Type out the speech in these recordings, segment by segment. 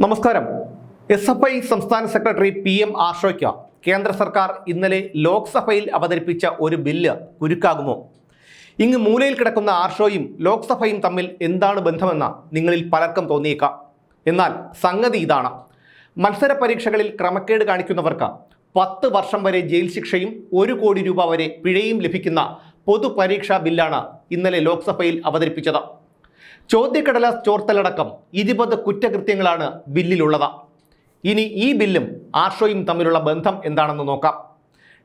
നമസ്കാരം. S F I സംസ്ഥാന secretary P M ആഷോയ്ക്ക് കേന്ദ്ര സർക്കാർ ഇന്നലെ ലോക്സഭയിൽ അവതരിപ്പിച്ച ഒരു ബില്ല് കുരുക്കാകുമോ? ഇങ്ങ് മൂലയിൽ കിടക്കുന്ന ആർഷോയും ലോക്സഭയും തമ്മിൽ എന്താണ് ബന്ധമെന്ന് നിങ്ങളിൽ പലർക്കും തോന്നിയേക്കാം. എന്നാൽ സംഗതി ഇതാണ്. മത്സര പരീക്ഷകളിൽ ക്രമക്കേട് കാണിക്കുന്നവർക്ക് പത്ത് വർഷം വരെ ജയിൽ ശിക്ഷയും ഒരു കോടി രൂപ വരെ പിഴയും ലഭിക്കുന്ന പൊതുപരീക്ഷാ ബില്ലാണ് ഇന്നലെ ലോക്സഭയിൽ അവതരിപ്പിച്ചത്. ചോദ്യക്കടലാസ് ചോർത്തലടക്കം ഇരുപത് കുറ്റകൃത്യങ്ങളാണ് ബില്ലിലുള്ളത്. ഇനി ഈ ബില്ലും ആർഷോയും തമ്മിലുള്ള ബന്ധം എന്താണെന്ന് നോക്കാം.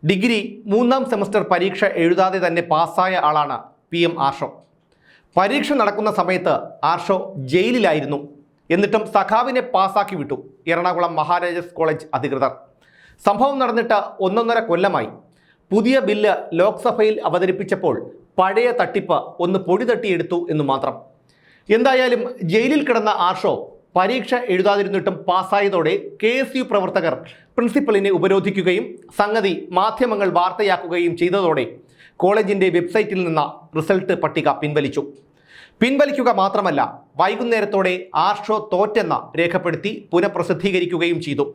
ഡിഗ്രി മൂന്നാം സെമസ്റ്റർ പരീക്ഷ എഴുതാതെ തന്നെ പാസ്സായ ആളാണ് പി എം ആർഷോ. പരീക്ഷ നടക്കുന്ന സമയത്ത് ആർഷോ ജയിലിലായിരുന്നു. എന്നിട്ടും സഖാവിനെ പാസ്സാക്കി വിട്ടു എറണാകുളം മഹാരാജാസ് കോളേജ് അധികൃതർ. സംഭവം നടന്നിട്ട് ഒന്നൊന്നര കൊല്ലമായി. പുതിയ ബില്ല് ലോക്സഭയിൽ അവതരിപ്പിച്ചപ്പോൾ പഴയ തട്ടിപ്പ് ഒന്ന് പൊടി തട്ടിയെടുത്തു എന്ന് മാത്രം. എന്തായാലും ജയിലിൽ കിടന്ന ആഷോ പരീക്ഷ എഴുതാതിരുന്നിട്ടും പാസ്സായതോടെ കെ എസ് യു പ്രവർത്തകർ പ്രിൻസിപ്പലിനെ ഉപരോധിക്കുകയും സംഗതി മാധ്യമങ്ങൾ വാർത്തയാക്കുകയും ചെയ്തതോടെ കോളേജിന്റെ വെബ്സൈറ്റിൽ നിന്ന് റിസൾട്ട് പട്ടിക പിൻവലിച്ചു. പിൻവലിക്കുക മാത്രമല്ല വൈകുന്നേരത്തോടെ ആർഷോ തോറ്റെന്ന രേഖപ്പെടുത്തി പുനഃപ്രസിദ്ധീകരിക്കുകയും ചെയ്തു.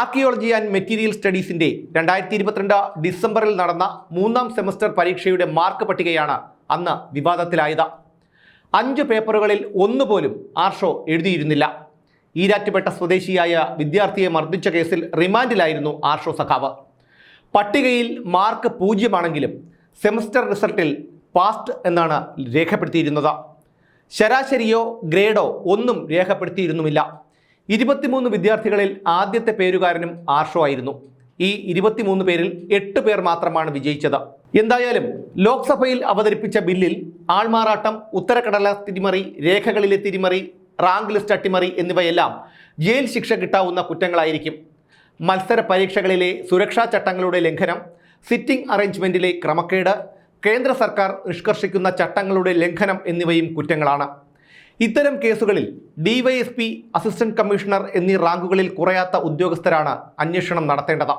ആർക്കിയോളജി ആൻഡ് മെറ്റീരിയൽ സ്റ്റഡീസിന്റെ രണ്ടായിരത്തി ഇരുപത്തിരണ്ട് ഡിസംബറിൽ നടന്ന മൂന്നാം സെമസ്റ്റർ പരീക്ഷയുടെ മാർക്ക് പട്ടികയാണ് അന്ന് വിവാദത്തിലായത്. അഞ്ച് പേപ്പറുകളിൽ ഒന്നുപോലും ആർഷോ എഴുതിയിരുന്നില്ല. ഈരാറ്റുപേട്ട സ്വദേശിയായ വിദ്യാർത്ഥിയെ മർദ്ദിച്ച കേസിൽ റിമാൻഡിലായിരുന്നു ആർഷോ സഖാവ്. പട്ടികയിൽ മാർക്ക് പൂജ്യമാണെങ്കിലും സെമസ്റ്റർ റിസൾട്ടിൽ പാസ്റ്റ് എന്നാണ് രേഖപ്പെടുത്തിയിരുന്നത്. ശരാശരിയോ ഗ്രേഡോ ഒന്നും രേഖപ്പെടുത്തിയിരുന്നുമില്ല. ഇരുപത്തിമൂന്ന് വിദ്യാർത്ഥികളിൽ ആദ്യത്തെ പേരുകാരനും ആർഷോ ആയിരുന്നു. ഈ ഇരുപത്തിമൂന്ന് പേരിൽ എട്ട് പേർ മാത്രമാണ് വിജയിച്ചത്. എന്തായാലും ലോക്സഭയിൽ അവതരിപ്പിച്ച ബില്ലിൽ ആൾമാറാട്ടം ഉത്തരക്കടലാസ് തിരിമറി രേഖകളിലെ തിരിമറി റാങ്ക് ലിസ്റ്റ് അട്ടിമറി എന്നിവയെല്ലാം ജയിൽ ശിക്ഷ കിട്ടാവുന്ന കുറ്റങ്ങളായിരിക്കും. മത്സര പരീക്ഷകളിലെ സുരക്ഷാ ചട്ടങ്ങളുടെ ലംഘനം സിറ്റിംഗ് അറേഞ്ച്മെന്റിലെ ക്രമക്കേട് കേന്ദ്ര സർക്കാർ നിഷ്കർഷിക്കുന്ന ചട്ടങ്ങളുടെ ലംഘനം എന്നിവയും കുറ്റങ്ങളാണ്. ഇത്തരം കേസുകളിൽ ഡിവൈഎസ്പി അസിസ്റ്റന്റ് കമ്മീഷണർ എന്നീ റാങ്കുകളിൽ കുറയാത്ത ഉദ്യോഗസ്ഥരാണ് അന്വേഷണം നടത്തേണ്ടത്.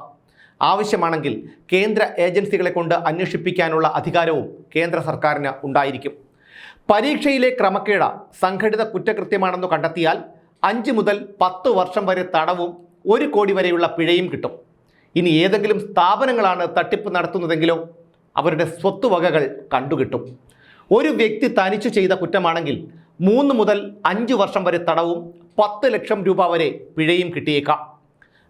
ആവശ്യമാണെങ്കിൽ കേന്ദ്ര ഏജൻസികളെ കൊണ്ട് അന്വേഷിപ്പിക്കാനുള്ള അധികാരവും കേന്ദ്ര സർക്കാരിന് ഉണ്ടായിരിക്കും. പരീക്ഷയിലെ ക്രമക്കേട് സംഘടിത കുറ്റകൃത്യമാണെന്ന് കണ്ടെത്തിയാൽ അഞ്ച് മുതൽ പത്ത് വർഷം വരെ തടവും ഒരു കോടി വരെയുള്ള പിഴയും കിട്ടും. ഇനി ഏതെങ്കിലും സ്ഥാപനങ്ങളാണ് തട്ടിപ്പ് നടത്തുന്നതെങ്കിലോ അവരുടെ സ്വത്തുവകകൾ കണ്ടുകിട്ടും. ഒരു വ്യക്തി തനിച്ചു ചെയ്ത കുറ്റമാണെങ്കിൽ മൂന്ന് മുതൽ അഞ്ച് വർഷം വരെ തടവും പത്ത് ലക്ഷം രൂപ വരെ പിഴയും കിട്ടിയേക്കാം.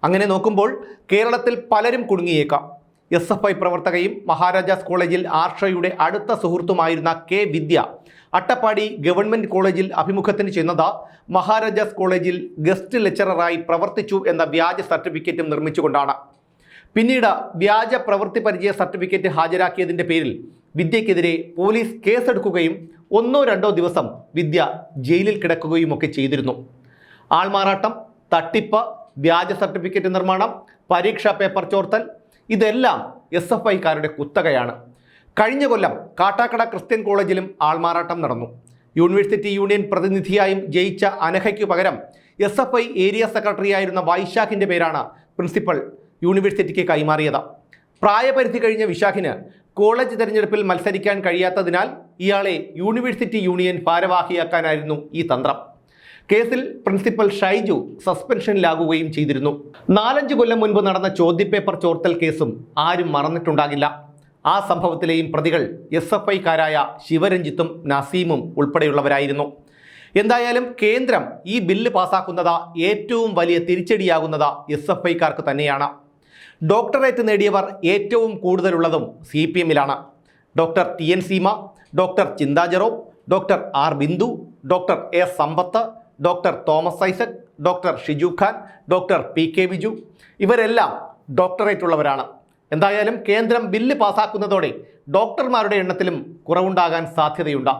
അങ്ങനെ നോക്കുമ്പോൾ കേരളത്തിൽ പലരും കുടുങ്ങിയേക്കാം. എസ് എഫ് ഐ പ്രവർത്തകയും മഹാരാജാസ് കോളേജിൽ ആർഷയുടെ അടുത്ത സുഹൃത്തുമായിരുന്ന കെ വിദ്യ അട്ടപ്പാടി ഗവൺമെന്റ് കോളേജിൽ അഭിമുഖത്തിന് ചെന്നത് മഹാരാജാസ് കോളേജിൽ ഗസ്റ്റ് ലെക്ചററായി പ്രവർത്തിച്ചു എന്ന വ്യാജ സർട്ടിഫിക്കറ്റും നിർമ്മിച്ചുകൊണ്ടാണ്. പിന്നീട് വ്യാജ പ്രവൃത്തി പരിചയ സർട്ടിഫിക്കറ്റ് ഹാജരാക്കിയതിന്റെ പേരിൽ വിദ്യക്കെതിരെ പോലീസ് കേസെടുക്കുകയും ഒന്നോ രണ്ടോ ദിവസം വിദ്യ ജയിലിൽ കിടക്കുകയുമൊക്കെ ചെയ്തിരുന്നു. ആൾമാറാട്ടം തട്ടിപ്പ് വ്യാജ സർട്ടിഫിക്കറ്റ് നിർമ്മാണം പരീക്ഷാ പേപ്പർ ചോർത്തൽ ഇതെല്ലാം എസ് എഫ് ഐക്കാരുടെ കുത്തകയാണ്. കഴിഞ്ഞ കൊല്ലം കാട്ടാക്കട ക്രിസ്ത്യൻ കോളേജിലും ആൾമാറാട്ടം നടന്നു. യൂണിവേഴ്സിറ്റി യൂണിയൻ പ്രതിനിധിയായും ജയിച്ച അനഘയ്ക്കു പകരം എസ് എഫ് ഐ ഏരിയ സെക്രട്ടറിയായിരുന്ന വൈശാഖിന്റെ പേരാണ് പ്രിൻസിപ്പൽ യൂണിവേഴ്സിറ്റിക്ക് കൈമാറിയത്. പ്രായപരിധി കഴിഞ്ഞ വിശാഖിന് കോളേജ് തിരഞ്ഞെടുപ്പിൽ മത്സരിക്കാൻ കഴിയാത്തതിനാൽ ഇയാളെ യൂണിവേഴ്സിറ്റി യൂണിയൻ ഭാരവാഹിയാക്കാനായിരുന്നു ഈ തന്ത്രം. കേസിൽ പ്രിൻസിപ്പൽ ഷൈജു സസ്പെൻഷനിലാകുകയും ചെയ്തിരുന്നു. നാലഞ്ച് കൊല്ലം മുൻപ് നടന്ന ചോദ്യപേപ്പർ ചോർത്തൽ കേസും ആരും മറന്നിട്ടുണ്ടാകില്ല. ആ സംഭവത്തിലെയും പ്രതികൾ എസ് എഫ് ഐക്കാരായ ശിവരഞ്ജിത്തും നസീമും ഉൾപ്പെടെയുള്ളവരായിരുന്നു. എന്തായാലും കേന്ദ്രം ഈ ബില്ല് പാസാക്കുന്നത് ഏറ്റവും വലിയ തിരിച്ചടിയാകുന്നത് എസ് എഫ് ഐക്കാർക്ക് തന്നെയാണ്. ഡോക്ടറേറ്റ് നേടിയവർ ഏറ്റവും കൂടുതലുള്ളതും C P എമ്മിലാണ്. Doctor T N Seema doctor Chintha Jerome doctor R Bindu doctor A Sampath doctor Thomas Isaac doctor Shiju Khan doctor P K Biju. ഇവരെല്ലാം ഡോക്ടറേറ്റ് ഉള്ളവരാണ്. എന്തായാലും കേന്ദ്രം ബില്ല് പാസാക്കുന്നതോടെ ഡോക്ടർമാരുടെ എണ്ണത്തിലും കുറവുണ്ടാകാൻ സാധ്യതയുണ്ട്.